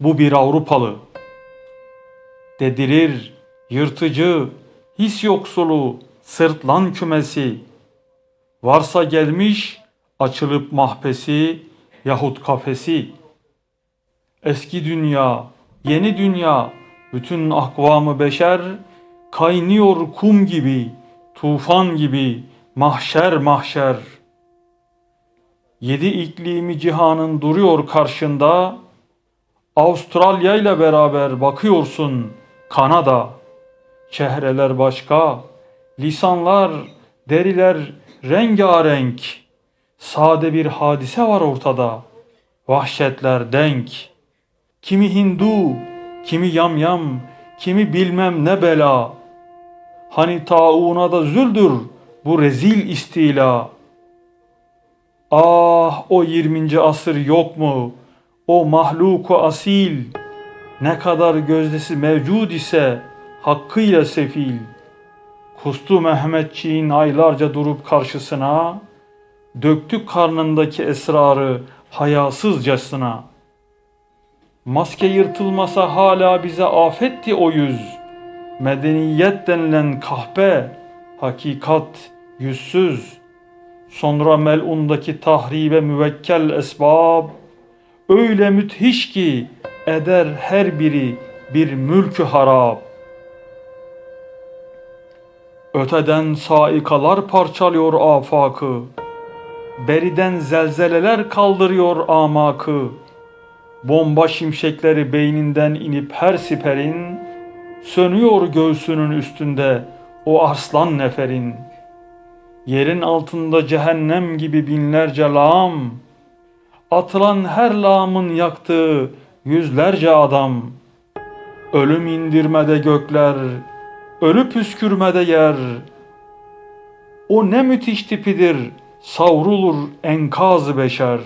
bu bir Avrupalı. Dedirir yırtıcı, his yoksulu, sırtlan kümesi. Varsa gelmiş açılıp mahpesi yahut kafesi. Eski dünya, yeni dünya, bütün akvamı beşer kaynıyor kum gibi, tufan gibi, mahşer mahşer. Yedi iklimi cihanın duruyor karşında. Avustralya ile beraber bakıyorsun Kanada. Çehreler başka, lisanlar, deriler rengarenk. Sade bir hadise var ortada. Vahşetler denk. Kimi Hindu, kimi yamyam, kimi bilmem ne bela. Hani tauna da züldür bu rezil istila. Ah o 20. asır yok mu? O mahluku asil. Ne kadar gözdesi mevcud ise hakkıyla sefil. Kustu Mehmetçiğin aylarca durup karşısına, döktü karnındaki esrarı hayasızcasına. Maske yırtılmasa hala bize afetti o yüz. Medeniyet denilen kahpe, hakikat yüzsüz. Sonra melundaki tahribe müvekkel esbab, öyle müthiş ki eder her biri bir mülkü harap. Öteden saikalar parçalıyor afakı, beriden zelzeleler kaldırıyor amakı. Bomba şimşekleri beyninden inip her siperin, sönüyor göğsünün üstünde o arslan neferin. Yerin altında cehennem gibi binlerce lağım, atılan her lağımın yaktığı yüzlerce adam. Ölüm indirmede gökler, ölü püskürmede yer. O ne müthiş tipidir, savrulur enkaz beşer.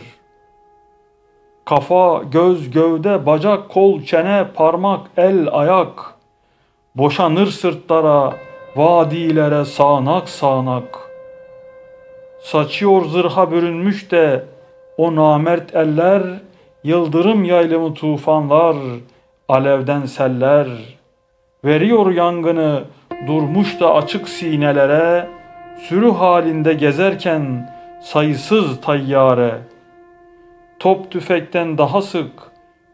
Kafa, göz, gövde, bacak, kol, çene, parmak, el, ayak. Boşanır sırtlara, vadilere sağanak sağanak. Saçıyor zırha bürünmüş de o namert eller, yıldırım yaylımı tufanlar, alevden seller. Veriyor yangını durmuş da açık sinelere, sürü halinde gezerken sayısız tayyare. Top tüfekten daha sık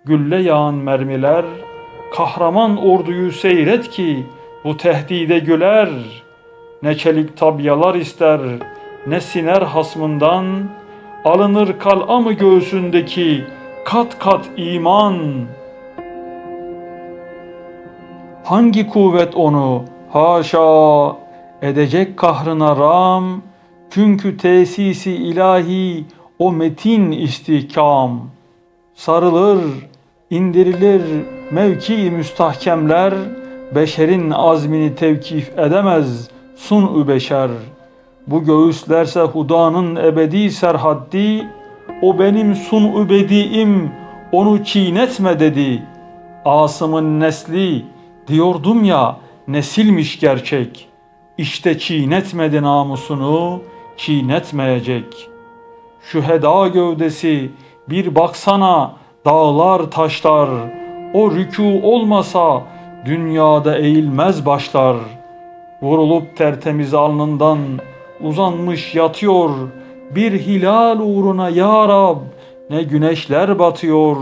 gülle yağan mermiler, kahraman orduyu seyret ki bu tehdide güler. Ne çelik tabyalar ister, ne siner hasmından, alınır kal'a mı göğsündeki kat kat iman. Hangi kuvvet onu haşa edecek kahrına ram, çünkü tesisi ilahi o metin istihkam. Sarılır, indirilir mevki müstahkemler, beşerin azmini tevkif edemez sun-ü beşer. Bu göğüslerse hudanın ebedi serhaddi, o benim sun-ü bediim, onu çiğnetme dedi. Asım'ın nesli, diyordum ya, nesilmiş gerçek. İşte çiğnetmedi namusunu, çiğnetmeyecek. Şu heda gövdesi, bir baksana, dağlar taşlar, o rükû olmasa, dünyada eğilmez başlar. Vurulup tertemiz alnından, uzanmış yatıyor, bir hilal uğruna ya Rab, ne güneşler batıyor.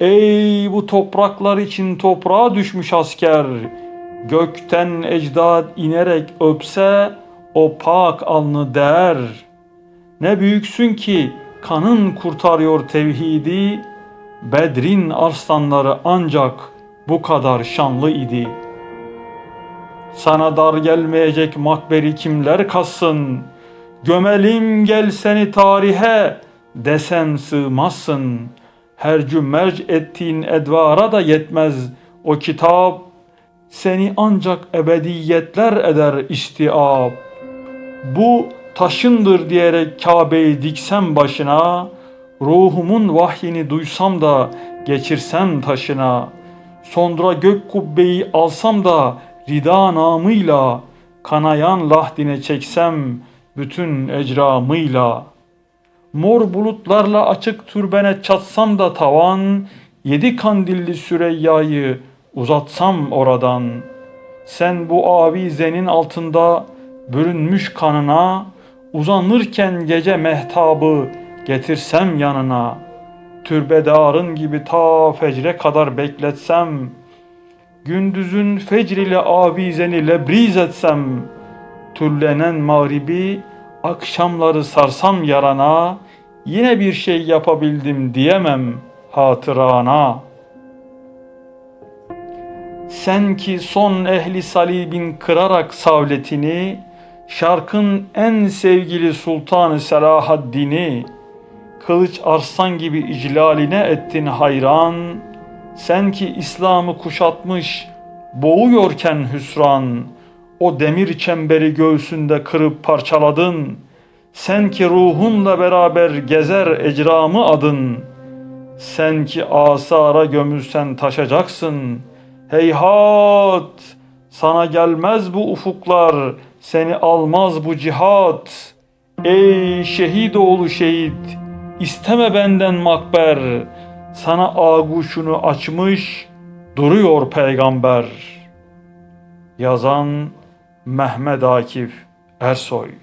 Ey bu topraklar için toprağa düşmüş asker, gökten ecdad inerek öpse, o pak alnı der. Ne büyüksün ki kanın kurtarıyor tevhidi, Bedrin arslanları ancak bu kadar şanlı idi. Sana dar gelmeyecek makberi kimler kassın, Gömelim gel seni tarihe desen sığmazsın. Hercü merc ettiğin edvara da yetmez o kitap. Seni ancak ebediyetler eder istiab. Bu taşındır diyerek Kabe'yi diksem başına, ruhumun vahyini duysam da geçirsem taşına, sonra gök kubbeyi alsam da rida namıyla, kanayan lahdine çeksem bütün ecramıyla. Mor bulutlarla açık türbene çatsam da tavan, yedi kandilli Süreyya'yı uzatsam oradan. Sen bu avizenin altında bürünmüş kanına, uzanırken gece mehtabı getirsem yanına. Türbedarın gibi ta fecre kadar bekletsem, gündüzün fecr ile avizeni lebriz etsem, türlenen mağribi akşamları sarsam yarana, yine bir şey yapabildim diyemem hatırana. Sen ki son ehli salibin kırarak savletini, şarkın en sevgili sultanı Selahaddin'i, kılıç arslan gibi iclaline ettin hayran, sen ki İslam'ı kuşatmış, boğuyorken hüsran, o demir çemberi göğsünde kırıp parçaladın, sen ki ruhunla beraber gezer ecramı adın, sen ki asara gömülsen taşacaksın, heyhat, sana gelmez bu ufuklar, seni almaz bu cihat. Ey şehit oğlu şehit, isteme benden makber, sana ağuşunu açmış, duruyor peygamber. Yazan Mehmet Akif Ersoy